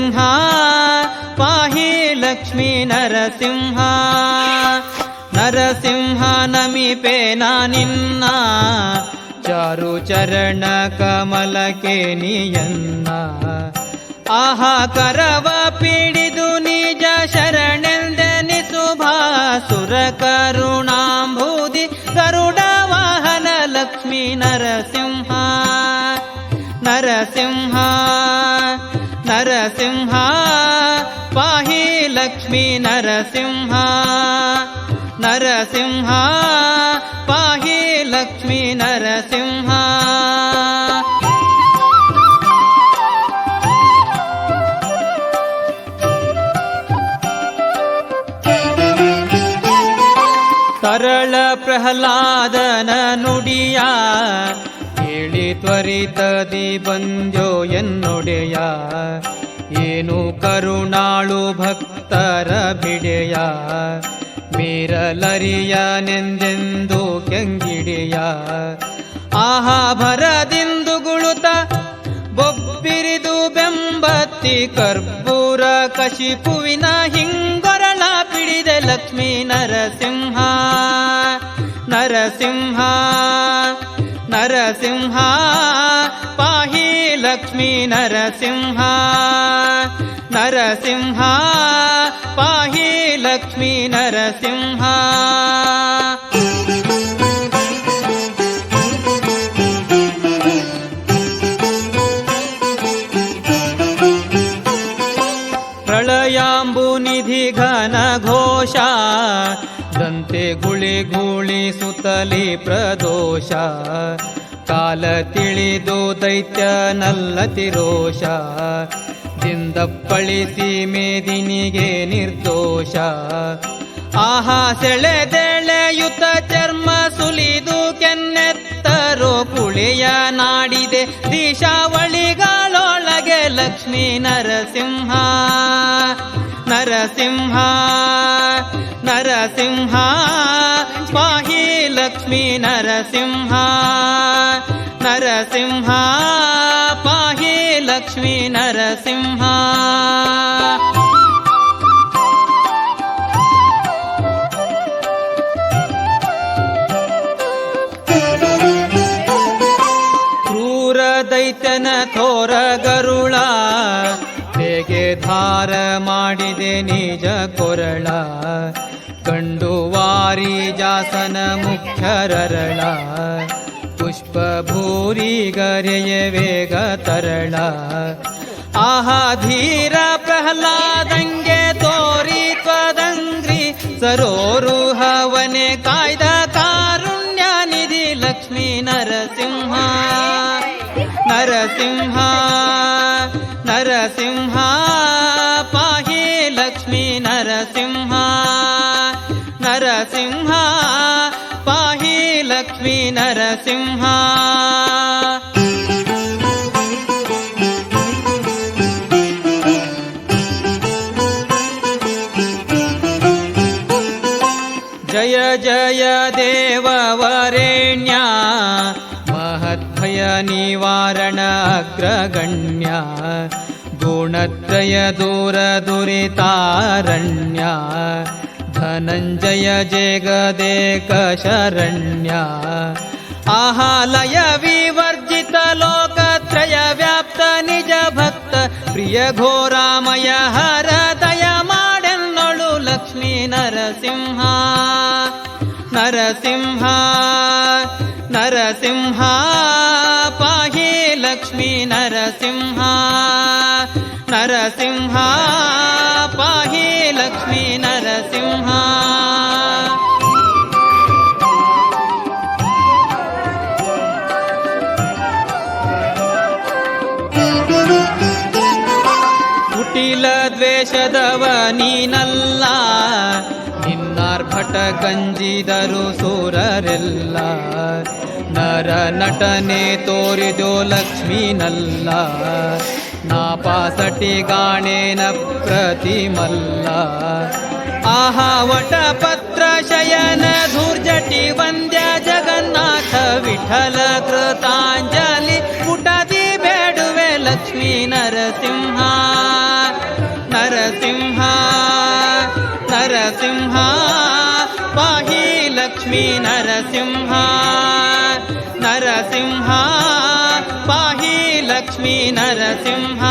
ನರಸಿಂಹ ಪಾಹಿ ಲಕ್ಷ್ಮೀ ನರಸಿಂಹ. ನರಸಿಂಹ ನಮಿಪೆ ನಿನ್ನ ಚಾರು ಚರಣ ಕಮಲಕೆ ನಿಯನ್ನ ಆಹಾ ಕರವ ಪಿಡಿದು ನರಸಿಂಹ ನರಸಿಂಹ ಪಾಹಿ ಲಕ್ಷ್ಮೀ ನರಸಿಂಹ. ತರಳ ಪ್ರಹ್ಲಾದನ ನುಡಿಯ ಕೇಳಿ ತ್ವರಿತದಿ ಬಂದ್ಯೋ ಎನ್ನೊಡೆಯ. ಏನು ಕರುಣಾಳು ಭಕ್ತರ ಬಿಡೆಯ ಮೀರಲರಿಯನೆಂದೆಂದು ಕೆಂಗಿಡಿಯ? ಆಹಾ ಭರದಿಂದು ಗುಳುತ ಬೊಬ್ಬಿರಿದು ಬೆಂಬತ್ತಿ ಕರ್ಪೂರ ಕಶಿಪುವಿನ ಹಿಂಗೊರಳ ಪಿಡಿದೆ ಲಕ್ಷ್ಮೀ ನರಸಿಂಹ. ನರಸಿಂಹ ನರಸಿಂಹ. लक्ष्मी नरसिंहा नरसिंहा पाहि लक्ष्मी नरसिंहा। प्रलयाम्बुनिधि घनघोषा दन्ते गुळि गुळि सुतलि प्रदोषा। ಕಾಲ ತಿಳಿದು ದೈತ್ಯ ನಲ್ಲತಿರೋಷ ದಿಂದಪ್ಪಳಿಸಿ ಮೇದಿನಿಗೆ ನಿರ್ದೋಷ. ಆಹಾ ಸೆಳೆದೆಳೆಯುತ ಚರ್ಮ ಸುಲಿದು ಕೆನ್ನೆತ್ತರೋ ಕುಳಿಯ ನಾಡಿದೆ ದಿಶಾವಳಿಗಳೊಳಗೆ ಲಕ್ಷ್ಮೀ ನರಸಿಂಹ ನರಸಿಂಹ ನರಸಿಂಹ. ಲಕ್ಷ್ಮೀ ನರಸಿಂಹ ನರಸಿಂಹ, ಪಾಹಿ ಲಕ್ಷ್ಮೀ ನರಸಿಂಹ. ಕ್ರೂರ ದೈತ್ಯನ ಥೋರ ಗರುಳ, ಹೇಗೆ ಧಾರ ಮಾಡಿದೆ ನಿಜ ಕೊರಳ. ಕಂಡು ವಾರಿ ಜಾಸನ ಮುಖ್ಯರರಳ ಪುಷ್ಪ ಭೂರಿ ಗರೆಯ ವೇಗ ತರಳ ಆಹಾ ಧೀರ ಪ್ರಹ್ಲಾದಂಗೆ ತೋರಿ ತ್ವದಂಗ್ರಿ ಸರೋರುಹವನೆ ಕಾಯ್ದ ಕಾರುಣ್ಯ ನಿಧಿ ಲಕ್ಷ್ಮೀ ನರಸಿಂಹ ನರಸಿಂಹ ನರಸಿಂಹ नरसिंहा पाहि लक्ष्मी नरसिंहा। जय जय देववरेण्या महद्भयनिवारणग्रगण्या निवारण गुणत्रय दूर धनञ्जय जगदेकशरण्या आहालय विवर्जित लोकत्रय व्याप्त निज भक्त प्रिय घोरामय हर दय माडन्नोळु लक्ष्मी नरसिंहा नरसिंहा नरसिंहा पाहि लक्ष्मी नरसिंहा नरसिंहा ನರಸಿಂಹ. ಕುಟಿಲ ದ್ವೇಷದವ ನೀನಲ್ಲ ನಿನ್ನಾರ್ಭಟ ಕಂಜಿದರು ಸೂರರೆಲ್ಲ. ನರ ನಟನೆ ತೋರಿದೋ ಲಕ್ಷ್ಮೀನಲ್ಲ नापासटी गानेन प्रतिमल्ला। आहावटपत्रशयनधुर्जटि वन्द्या जगन्नाथविठलकृताञ् ಲಕ್ಷ್ಮೀ ನರಸಿಂಹ.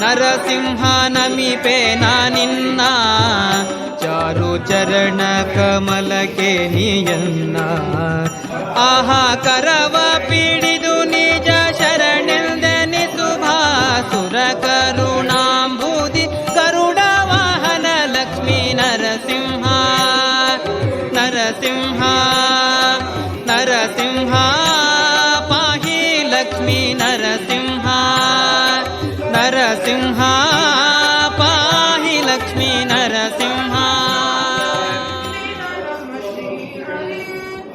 ನರಸಿಂಹ ನಮಿಪೆ ನಿನ್ನ. ಚಾರು ಚರಣ ಕಮಲಕ್ಕೆ ನೀಯನ್ನ ಆಹಾ ಕರವ ಪೀಡಿದು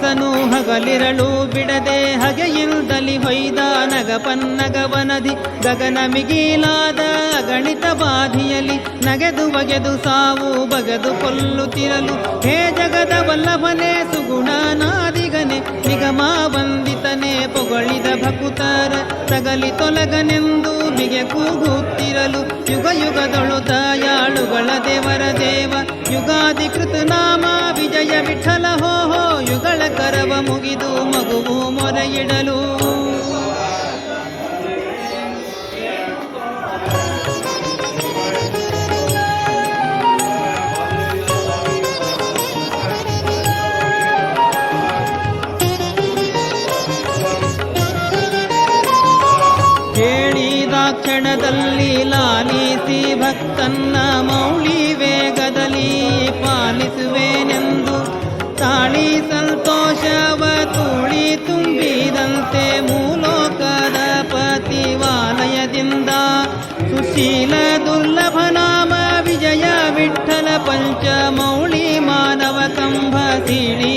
ರಕ್ಕಸನು ಹಗಲಿರಳು ಬಿಡದೆ ಹಗೆಯಿಂದಲಿ ಹೊಯ್ದ ನಗಪನ್ನಗವನದಿ ಗಗನ ಮಿಗಿಲಾದ ಗಣಿತ ಬಾಧಿಯಲಿ ನಗೆದು ಬಗೆದು ಸಾವು ಬಗೆದು ಕೊಲ್ಲುತ್ತಿರಲು ಹೇ ಜಗದ ವಲ್ಲಭನೆ ಸುಗುಣನಾದಿಗನೆ ನಿಗಮ ನಿಗಮ ವಂದಿತನೆ ಪೊಗಳಿದ ಭಕುತರ, ತಗಲಿ ತೊಲಗನೆಂದು ಬಿಗೆ ಕೂಗುತ್ತಿರಲು ಯುಗ ಯುಗದೊಳು ದಯಾಳುಗಳ ದೇವರ ದೇವ ಯುಗಾದಿ ನಾಮ ವಿಜಯ ವಿಠಲ ಹೋ ಹೋ, ಯುಗಳ ಕರವ ಮುಗಿದು ಮಗುವು ಮೊರೆಯಿಡಲು. ಕ್ಷಣದಲ್ಲಿ ಲಾಲಿಸಿ ಭಕ್ತನ್ನ ಮೌಳಿ ವೇಗದಲ್ಲಿ ಪಾಲಿಸುವೆನೆಂದು ತಾಳಿ ಸಂತೋಷವ ತುಳಿ ತುಂಬಿದಂತೆ ಮೂಲೋಕದ ಪತಿವಾಲಯದಿಂದ ಸುಶೀಲ ದುರ್ಲಭ ನಾಮ ವಿಜಯ ವಿಠಲ ಪಂಚ ಮೌಳಿ ಮಾನವ ಕಂಭ ಸಿಳಿ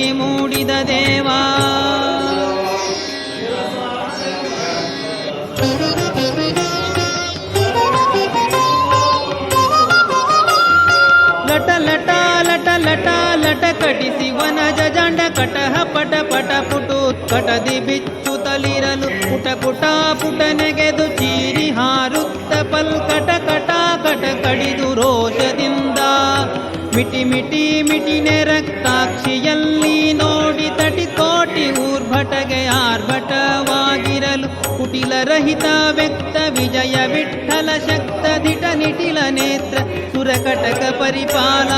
ವನಜ ಜಂಡ ಕಟಹ ಪಟ ಪಟ ಪುಟು ಕಟದಿ ಬಿಚ್ಚು ತಲಿರಲು ಪುಟ ಪುಟ ಪುಟ ನೆಗೆದು ಚೀರಿ ಹಾರುತ್ತ ಪಲ್ ಕಟ ಕಟ ಕಟ ಕಡಿದು ರೋಷದಿಂದ. ಮಿಟಿ ಮಿಟಿ ಮಿಟಿನೆ ರಕ್ತಾಕ್ಷಿಯಲ್ಲಿ ನೋಡಿ ತಟಿ ಕೋಟಿ ಊರ್ಭಟಗೆ ಆರ್ಭಟವಾಗಿರಲು ಕುಟಿಲ ರಹಿತ ವ್ಯಕ್ತ ವಿಜಯ ವಿಠಲ ಶಕ್ತ ದಿಟ ನಿಟಿಲ ನೇತ್ರ ಸುರಕಟಕ ಪರಿಪಾಲ.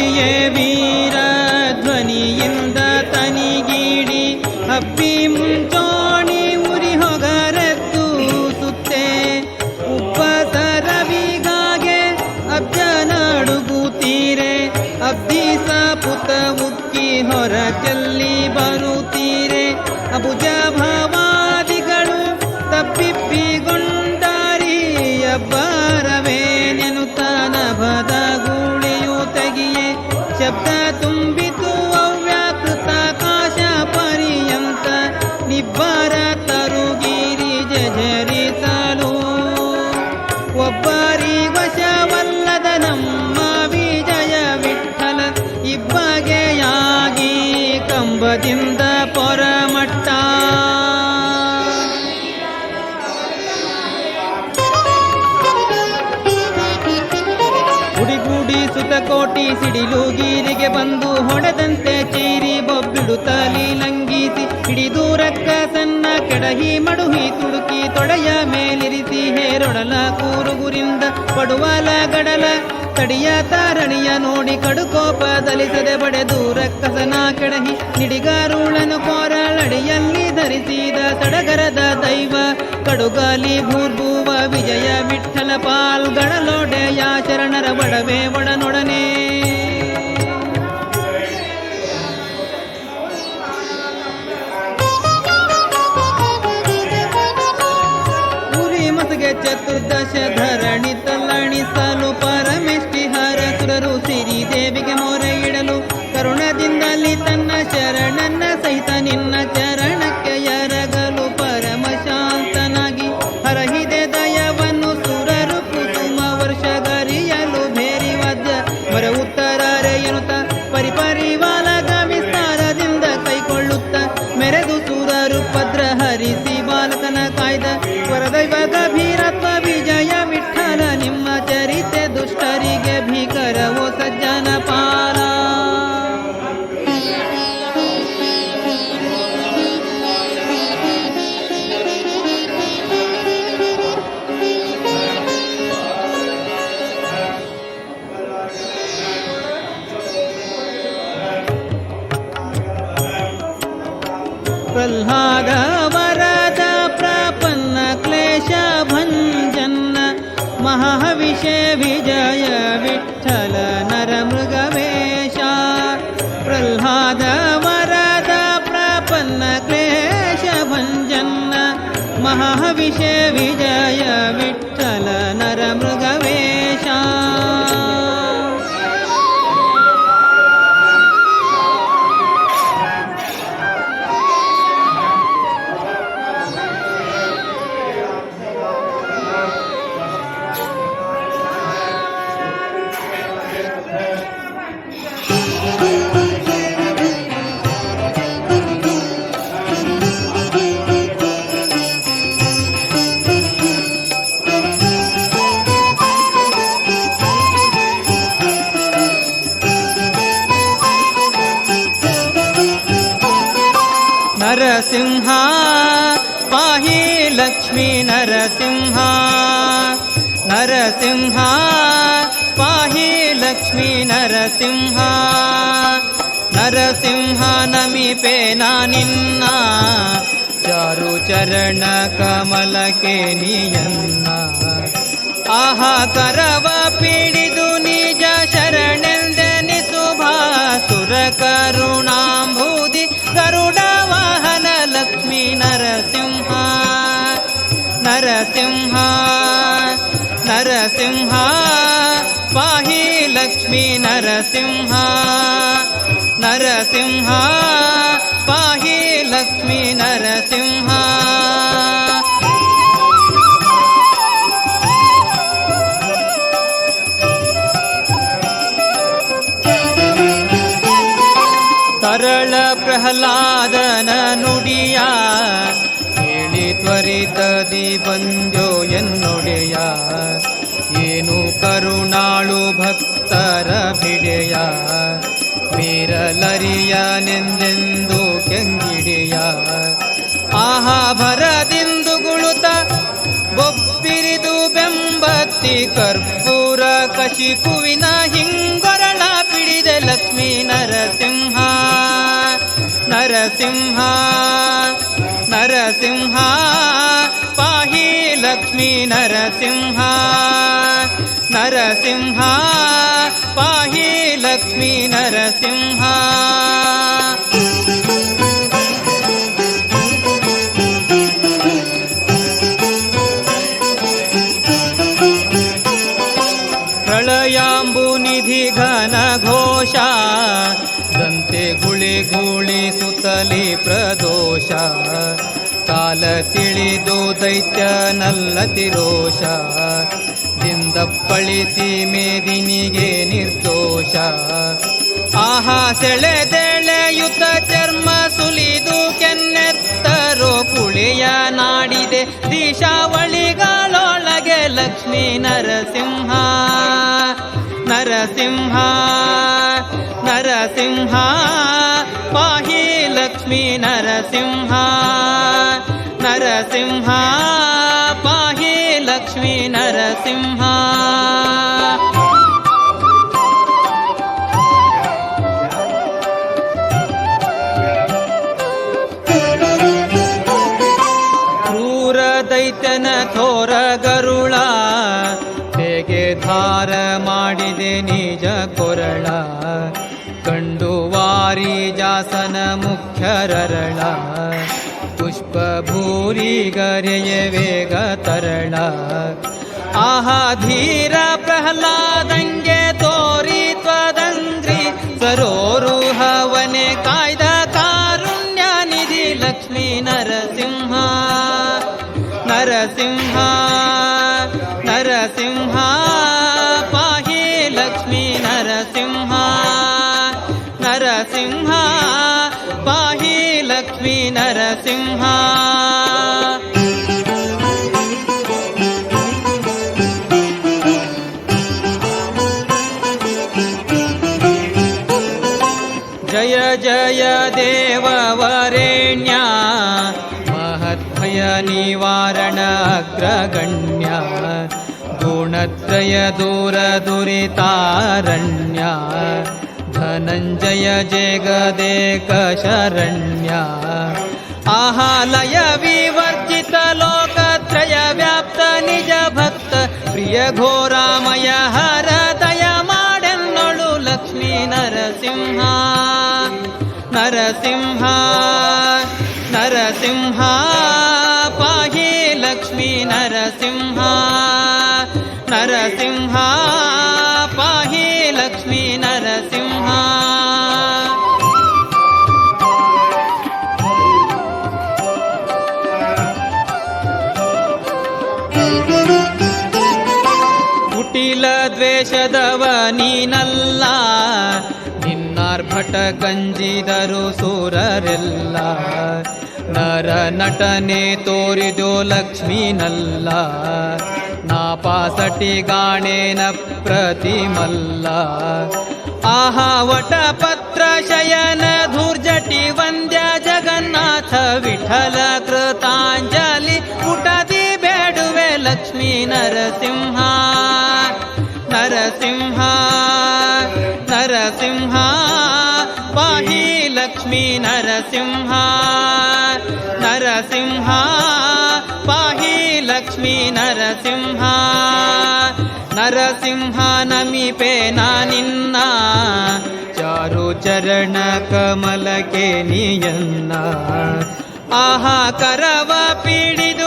ಒಪ್ಪಿರಿಯೇ ವೀರ ಧ್ವನಿಯಿಂದ ತನಿಗೀಡಿ. ಅಪ್ಪಿ ಮುಂಚೋಣಿ ಉರಿ ಹೊಗರೆದ್ದು ಸುತ್ತೆ. ಉಪ್ಪಸ ರವಿಗಾಗೆ ಅಬ್ಜನಡುಗುತ್ತೀರೆ ಅಬ್ದೀಸ ಪುತ ಉಕ್ಕಿ ಹೊರ ಚೆಲ್ಲಿ ಬರುತ್ತೀರೆ ಬಂದು ಹೊಡೆದಂತೆ ಚೀರಿ ಬೊಬ್ಬಿಡುತ್ತಲಿ ಲಂಘಿಸಿ ಹಿಡಿದು ರಕ್ಕ ಸಣ್ಣ ಕೆಡಹಿ ಮಡುಹಿ ತುಡುಕಿ ತೊಡೆಯ ಮೇಲಿರಿಸಿ ಹೇರೊಡಲ ಕೂರುಗುರಿಂದ ಪಡುವಲ ಗಡಲ ತಡಿಯ ತಾರಣಿಯ ನೋಡಿ ಕಡುಕೋಪದಲಿಸದೆ ಬಡೆದು ರಕ್ಕಸನ ಕೆಡಹಿ ನಿಡಿಗಾರುಳನು ಕೋರಳಡಿಯಲ್ಲಿ ಧರಿಸಿದ ಸಡಗರದ ದೈವ, ಕಡುಗಾಲಿ ಭೂರ್ಭುವ ವಿಜಯ ವಿಠಲ ಪಾಲ್ಗಳಲೊಡೆಯ बालकन कायद परदैव गभीर महाविषय विजय। नरसिंहा पाहि लक्ष्मी नरसिंहा। नरसिंहा पाहि लक्ष्मी नरसिंहा। नरसिंहा नमीपेनानिन्ना चारु चरण कमलके नियन्ना। आहा करव पीडितु निज शरणेन्दनि सुभासुरकरुणाम्भूदि गरुडवाहन लक्ष्मी नरसिंहा नरसिंहा नरसिंहा पाहि लक्ष्मी नरसिंहा नरसिंहा पाहि लक्ष्मी नरसिंहा। ಪ್ರಹ್ಲಾದನ ನುಡಿಯ ಕೇಳಿ ತ್ವರಿತದಿ ಬಂದೋ ಎನ್ನುಡೆಯ. ಏನು ಕರುಣಾಳು ಭಕ್ತರ ಬಿಡೆಯ ಮೀರಲರಿಯನೆಂದೆಂದು ಕೆಂಗಿಡೆಯ. ಆಹಾ ಭರದಿಂದು ಗುಳುತ ಬೊಬ್ಬಿರಿದು ಬೆಂಬತ್ತಿ ಕರ್ಪೂರ ಕಶಿಪುವಿನ ಹಿಂಗೊರಳ ಪಿಡಿದೆ ಲಕ್ಷ್ಮೀ ನರಸಿಂಹ. नरसिंहा नरसिंहा पाहि लक्ष्मी नरसिंहा नरसिंहा पाहि लक्ष्मी नरसिंहा। ದಂತೆ ಪ್ರದೋಷ. ಕಾಲ ತಿಳಿದು ಕಾಲ ತಿಳಿದು ದಿಂದ ದಿಂದಪ್ಪಳಿಸಿ ಮೇದಿನಿಗೆ ನಿರ್ದೋಷ. ಆಹಾ ಸೆಳೆದೆಳೆಯುತ ಚರ್ಮ ಸುಲಿದು ಕೆನ್ನೆತ್ತರೋ ಕುಳಿಯ ನಾಡಿದೆ ದಿಶಾವಳಿಗಳೊಳಗೆ ಲಕ್ಷ್ಮೀ ನರಸಿಂಹ. ನರಸಿಂಹ ನರಸಿಂಹ, ಪಾಹಿ ಲಕ್ಷ್ಮೀ ನರಸಿಂಹ ನರಸಿಂಹ, ಪಾಹಿ ಲಕ್ಷ್ಮೀ ನರಸಿಂಹ. ಕ್ರೂರ ದೈತ್ಯನ ಥೋರ ಗರುಳ, ಹೇಗೆ ಧಾರ ಮಾಡಿದೆ ನಿಜ ಕೊರಳ. रण पुष्पभूरि गर्य वेगतरण आह धीर प्रह्लादङ्गे तोरि त्वदङ्ग्रि सरोरुहवने काय ी नरसिंहा। जय जय देववरेण्या महद्भयनिवारणग्रगण्या गुणत्रयदूरदुरितारण्या। ధనంజయ జగదేక శరణ్య. ఆహాలయ వివర్జిత లోకత్రయ వ్యాప్త నిజ భక్త. ప్రియ ఘోరామయ హర దయ లక్ష్మీ నరసింహ. నరసింహ నరసింహ పాహి లక్ష్మీ నరసింహ. నరసింహ ದ್ವೇಷದವ ನೀನಲ್ಲ, ನಿನ್ನಾರ್ಭಟ ಗಂಜಿದರು ಸೂರರೆಲ್ಲ. ನರ ನಟನೆ ತೋರಿದೋ ಲಕ್ಷ್ಮೀನಲ್ಲ, ನಾಪಾಸಟಿ ಗಾಣೇನ ಪ್ರತಿಮಲ್ಲ. ಆಹಾ, ವಟ ಪತ್ರ ಶಯನ ಧೂರ್ಜಟಿ ವಂದ್ಯ ಜಗನ್ನಾಥ ವಿಠಲ ಕೃತಾಂಜಲಿ, ಪುಟದಿ ಬೇಡುವೆ ಲಕ್ಷ್ಮೀ ನರಸಿಂಹ. ನರಸಿಂಹ ನರಸಿಂಹ ಪಾಹಿ ಲಕ್ಷ್ಮೀ ನರಸಿಂಹ ನರಸಿಂಹ ಪಾಹಿ ಲಕ್ಷ್ಮೀ ನರಸಿಂಹ ನರಸಿಂಹ ನಮಿಪೆ ನಿನ್ನ, ಚಾರು ಚರಣ ಕಮಲಕ್ಕೆ ನಿಯನ್ನ, ಆಹಾ ಕರವ ಪೀಡಿದು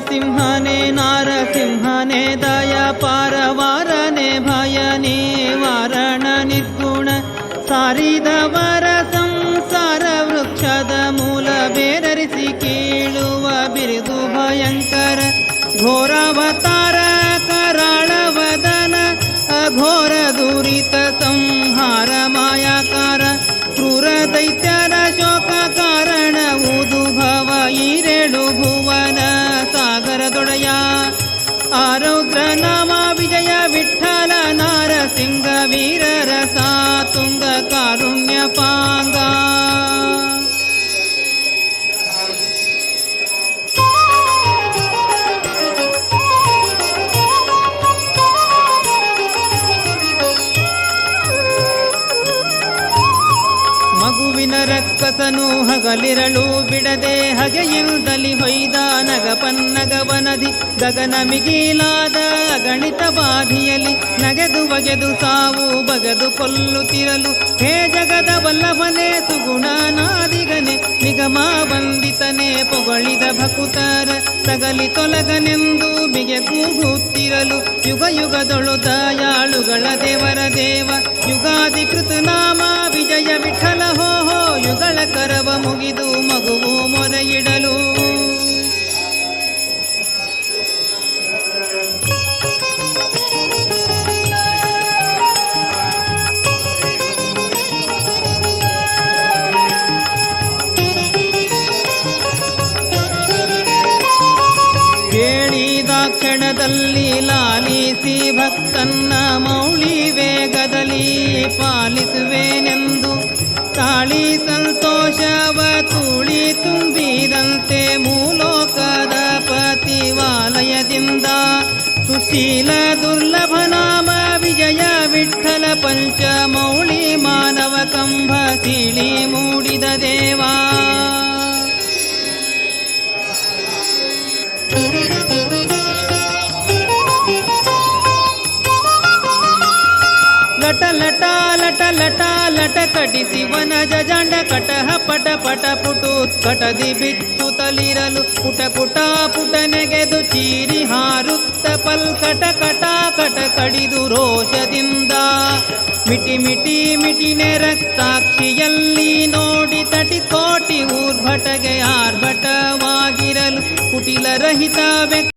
ವೀರಸಿಂಹನೇ ನಾರಸಿಂಹನೇ ದಯ ಪಾರವಾರನೆ ಭಯ ನಿವಾರಣ ನಿರ್ಗುಣ ಸಾರಿದವರ ಸಂಸಾರ ವೃಕ್ಷದ ಮೂಲ ಬೇರರಿಸಿ ಕೀಳುವ ಬಿರುದು ಭಯಂಕರ ಘೋರಾವತಾರ ಕರಾಳವದನ ಅಘೋರ ದುರಿತ ಸಂಹಾರ ಮಾಯಾಕಾರ ಕ್ರೂರ ದೈತ್ಯರ ಶೋಕ ಕಾರಣ ಉದುಭವ ಈರೇಳು ಭುವನ ಸಾಗರದೊಡೆಯ आरोग्य नामा विजय विठ्ठल नारसिंह वीररसा तुङ्गकारुण्यपाङ्गा। ಹಗಲಿರಳು, ಬಿಡದೆ ಹಗೆಯಿಂದಲಿ ಹೊಯ್ದ ನಗಪನ್ನಗವನದಿ ಗಗನ ಮಿಗಿಲಾದ ಗಣಿತ ಬಾಧಿಯಲಿ, ನಗೆದು ಬಗೆದು ಸಾವು, ಬಗೆದು ಕೊಲ್ಲುತ್ತಿರಲು ಹೇ ಜಗದ ವಲ್ಲಭನೆ ಸುಗುಣನಾದಿಗನೆ ನಿಗಮ ವಂದಿತನೆ ಪೊಗಳಿದ ಭಕುತರ. ತಗಲಿ ತೊಲಗನೆಂದು ಬಿಗೆ ಕೂಗುತ್ತಿರಲು, ಯುಗ ಯುಗದೊಳು ದಯಾಳುಗಳ ದೇವರ ದೇವ. ಯುಗಾದಿ ನಾಮ ವಿಜಯ ವಿಠಲ ಹೋ ಕರವ ಮುಗಿದು ಮಗುವು ಮೊರೆಯಿಡಲು. ಕ್ಷಣದಲ್ಲಿ ಲಾಲಿಸಿ ಭಕ್ತನ್ನ ಮೌಳಿ ವೇಗದಲ್ಲಿ ಪಾಲಿಸುವೆನೆಂದು ತಾಳಿ ಸಂತೋಷವ ತುಳಿ ತುಂಬಿದಂತೆ ಮೂಲೋಕದ ಪತಿವಾಲಯದಿಂದ ಸುಶೀಲ ದುರ್ಲಭ ನಾಮ ವಿಜಯ ವಿಠಲ ಪಂಚ ಮೌಳಿ ಮಾನವ ಕಂಭ ಸಿಳಿ ಮೂಡಿದ ದೇವಾ ಲಟ ಲಟ ಲಟ ಲಟ ಲಟ ಕಟಿಸಿ ವನಜ ಜಂಡ ಕಟಹ ಪಟ ಪಟ ಪುಟು ಕಟದಿ ಬಿಚ್ಚು ತಲಿರಲು ಪುಟ ಪುಟ ಪುಟ ನೆಗೆದು ಚೀರಿ ಹಾರುತ್ತ ಪಲ್ ಕಟ ಕಟ ಕಟ ಕಡಿದು ರೋಷದಿಂದ. ಮಿಟಿ ಮಿಟಿ ಮಿಟಿನೆ ರಕ್ತಾಕ್ಷಿಯಲ್ಲಿ ನೋಡಿ ತಟಿ ಕೋಟಿ ಊರ್ಭಟಗೆ ಆರ್ಭಟವಾಗಿರಲು ಕುಟಿಲ ರಹಿತ